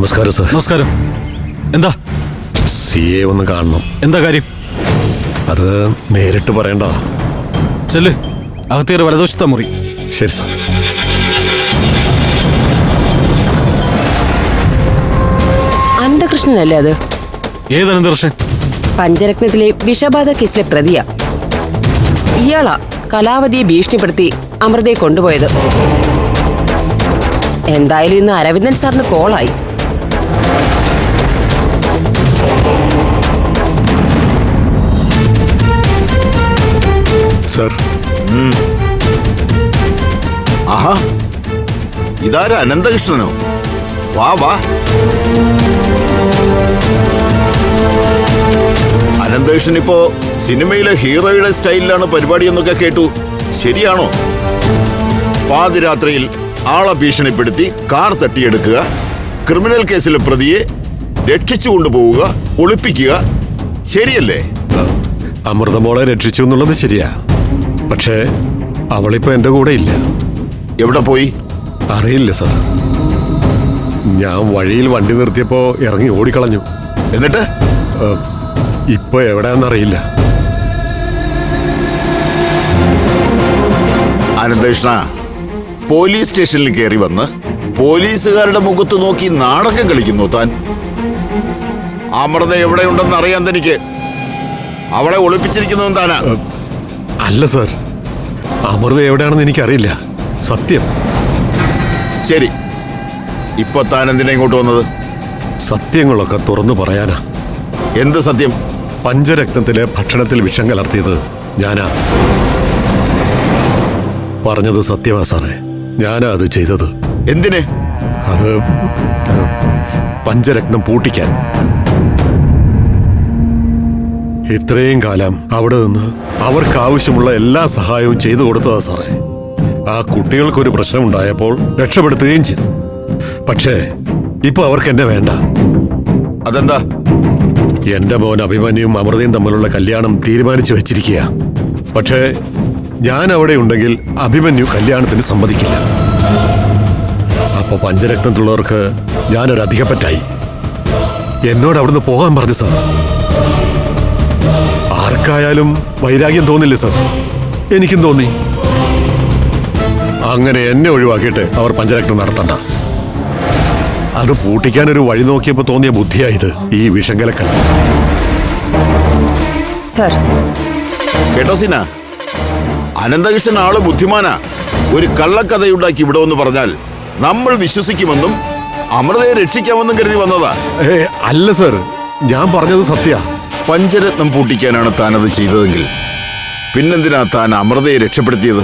നമസ്കാരം സാർ. നമസ്കാരം. എന്താ? സി എ ഒന്ന് കാണണം. എന്താ കാര്യം? അത് നേരിട്ട് പറയണ്ട. ചെല്ല്. അകത്തേറെ വലതുവശത്താ മുറി. ശരി സാർ. അനന്തകൃഷ്ണനല്ലേ അത്? ഏത് അനന്തകൃഷ്ണൻ പഞ്ചരത്നത്തിലെ വിഷബാധ കേസിലെ പ്രതിയാ. ഇയാളാ കലാവതിയെ ഭീഷണിപ്പെടുത്തി അമൃതയെ കൊണ്ടുപോയത്. എന്തായാലും ഇന്ന് അരവിന്ദൻ സാറിന് കോളായി. സർ ആഹാ. ഇതാര അനന്തകൃഷ്ണനോ? വാ വാ. അനന്തകൃഷ്ണൻ ഇപ്പോ സിനിമയിലെ ഹീറോയുടെ സ്റ്റൈലിലാണ് പരിപാടി എന്നൊക്കെ കേട്ടു. ശരിയാണോ? പാതിരാത്രിയിൽ ആളെ ഭീഷണിപ്പെടുത്തി കാർ തട്ടിയെടുക്കുക. ക്രിമിനൽ കേസിലെ പ്രതിയെ രക്ഷിച്ചു കൊണ്ടുപോവുക ഒളിപ്പിക്കുക ശരിയല്ലേ? അമൃതമോളെ രക്ഷിച്ചു എന്നുള്ളത് ശരിയാ. പക്ഷേ അവളിപ്പോ എന്റെ കൂടെ ഇല്ല. എവിടെ പോയി? അറിയില്ല സർ. ഞാൻ വഴിയിൽ വണ്ടി നിർത്തിയപ്പോ ഇറങ്ങി ഓടിക്കളഞ്ഞു. എന്നിട്ട്? ഇപ്പൊ എവിടെയാണെന്നറിയില്ല അനന്തകൃഷ്ണ പോലീസ് സ്റ്റേഷനിൽ കയറി വന്ന് പോലീസുകാരുടെ മുഖത്ത് നോക്കി നാടകം കളിക്കുന്നു താൻ. അമൃത എവിടെയുണ്ടെന്ന് അറിയാൻ തനിക്ക്. അവളെ ഒളിപ്പിച്ചിരിക്കുന്നതും താനാ. അല്ല സർ. അമൃത എവിടെയാണെന്ന് എനിക്കറിയില്ല. സത്യം. ശരി. ഇപ്പൊ താൻ എന്തിനാ ഇങ്ങോട്ട് വന്നത്? സത്യങ്ങളൊക്കെ തുറന്നു പറയാനാ. എന്ത് സത്യം? പഞ്ചരക്തത്തിലെ ഭക്ഷണത്തിൽ വിഷം കലർത്തിയത് ഞാനാ. പറഞ്ഞത് സത്യമാ സാറേ. ഞാനാ അത് ചെയ്തത്. എന്തിന്? അത് പഞ്ചരക്തം പഞ്ചരത്നം പൂട്ടിക്കാൻ. ഇത്രയും കാലം അവിടെ നിന്ന് അവർക്ക് ആവശ്യമുള്ള എല്ലാ സഹായവും ചെയ്തു കൊടുത്തതാ സാറേ. ആ കുട്ടികൾക്കൊരു പ്രശ്നമുണ്ടായപ്പോൾ രക്ഷപ്പെടുത്തുകയും ചെയ്തു. പക്ഷേ ഇപ്പൊ അവർക്ക് എന്നെ വേണ്ട. അതെന്താ? എന്റെ മോൻ അഭിമന്യും അമൃതയും തമ്മിലുള്ള കല്യാണം തീരുമാനിച്ചു വെച്ചിരിക്കുക പക്ഷേ ഞാൻ അവിടെ ഉണ്ടെങ്കിൽ അഭിമന്യു കല്യാണത്തിന് സമ്മതിക്കില്ല. അപ്പൊ പഞ്ചരക്തത്തിലുള്ളവർക്ക് ഞാനൊരു അധികപ്പറ്റായി. എന്നോട് അവിടുന്ന് പോകാൻ പറഞ്ഞു സാർ. ആർക്കായാലും വൈരാഗ്യം തോന്നില്ലേ സാർ? എനിക്കും തോന്നി. അങ്ങനെ എന്നെ ഒഴിവാക്കിയിട്ട് അവർ പഞ്ചരക്തം നടത്തണ്ട. അത് പൂട്ടിക്കാൻ ഒരു വഴി നോക്കിയപ്പോ തോന്നിയ ബുദ്ധിയായത് ഈ വിഷങ്കലക്കൽ. സർ. കേട്ടോ സീന. അനന്തകൃഷ്ണൻ ആൾ ബുദ്ധിമാനാ. ഒരു കള്ളക്കഥയുണ്ടാക്കി ഇവിടെ എന്ന് പറഞ്ഞാൽ നമ്മൾ വിശ്വസിക്കുമെന്നും അമൃതയെ രക്ഷിക്കാമെന്നും കരുതി വന്നതാ. ഏ അല്ല സർ ഞാൻ പറഞ്ഞത് സത്യ. പഞ്ചരത്നം പൂട്ടിക്കാനാണ് താൻ അത് ചെയ്തതെങ്കിൽ പിന്നെന്തിനാ താൻ അമൃതയെ രക്ഷപ്പെടുത്തിയത്?